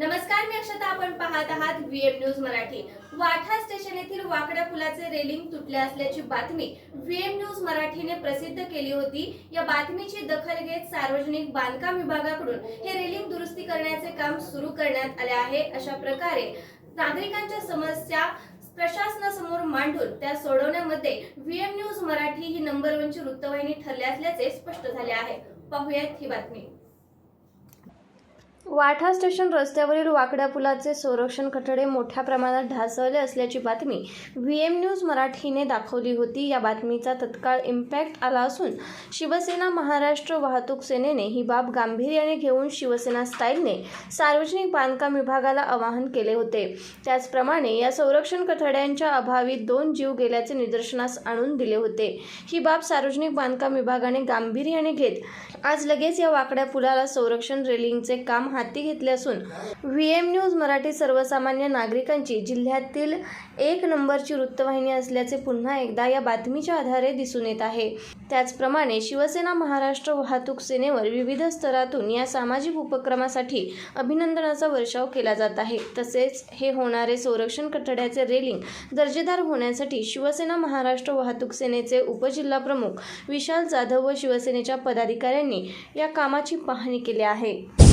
नमस्कार मी अक्षता. आपण पाहत आहात VM news Marathi. Vatha station येथील वाकड्या पुलाचे रेलिंग तुटले असल्याची बातमी व्हीएम न्यूज मराठीने प्रसिद्ध केली होती. या बातमीची दखल घेत सार्वजनिक बांधकाम विभागाकडून हे रेलिंग दुरुस्ती करण्याचे काम सुरू करण्यात आले आहे. अशा प्रकारे नागरिकांच्या समस्या प्रशासनासमोर मांडून त्या सोडवण्यामध्ये व्हीएम न्यूज मराठी ही नंबर वनची वृत्तवाहिनी ठरल्या असल्याचे स्पष्ट झाले आहे. पाहूयात ही बातमी. वाठा स्टेशन रस्त्यावरील वाकड्या पुलाचे संरक्षण कठडे मोठ्या प्रमाणात ढासळले असल्याची बातमी व्ही एम न्यूज मराठीने दाखवली होती. या बातमीचा तत्काळ इम्पॅक्ट आला असून शिवसेना महाराष्ट्र वाहतूक सेनेने ही बाब गांभीर्याने घेऊन शिवसेना स्टाईलने सार्वजनिक बांधकाम विभागाला आवाहन केले होते. त्याचप्रमाणे या संरक्षण कठड्यांच्या अभावी दोन जीव गेल्याचे निदर्शनास आणून दिले होते. ही बाब सार्वजनिक बांधकाम विभागाने गांभीर्याने घेत आज लगेच या वाकड्या पुलाला संरक्षण रेलिंगचे काम हाती घेतले असून व्ही एम न्यूज मराठी सर्वसामान्य नागरिकांची जिल्ह्यातील एक नंबरची वृत्तवाहिनी असल्याचे पुन्हा एकदा या बातमीच्या आधारे दिसून येत आहे. त्याचप्रमाणे शिवसेना महाराष्ट्र वाहतूक सेनेवर विविध स्तरातून या सामाजिक उपक्रमासाठी अभिनंदनाचा वर्षाव केला जात आहे. तसेच हे होणारे संरक्षण कठड्याचे रेलिंग दर्जेदार होण्यासाठी शिवसेना महाराष्ट्र वाहतूक सेनेचे उपजिल्हा प्रमुख विशाल जाधव व शिवसेनेच्या पदाधिकाऱ्यांनी या कामाची पाहणी केली आहे.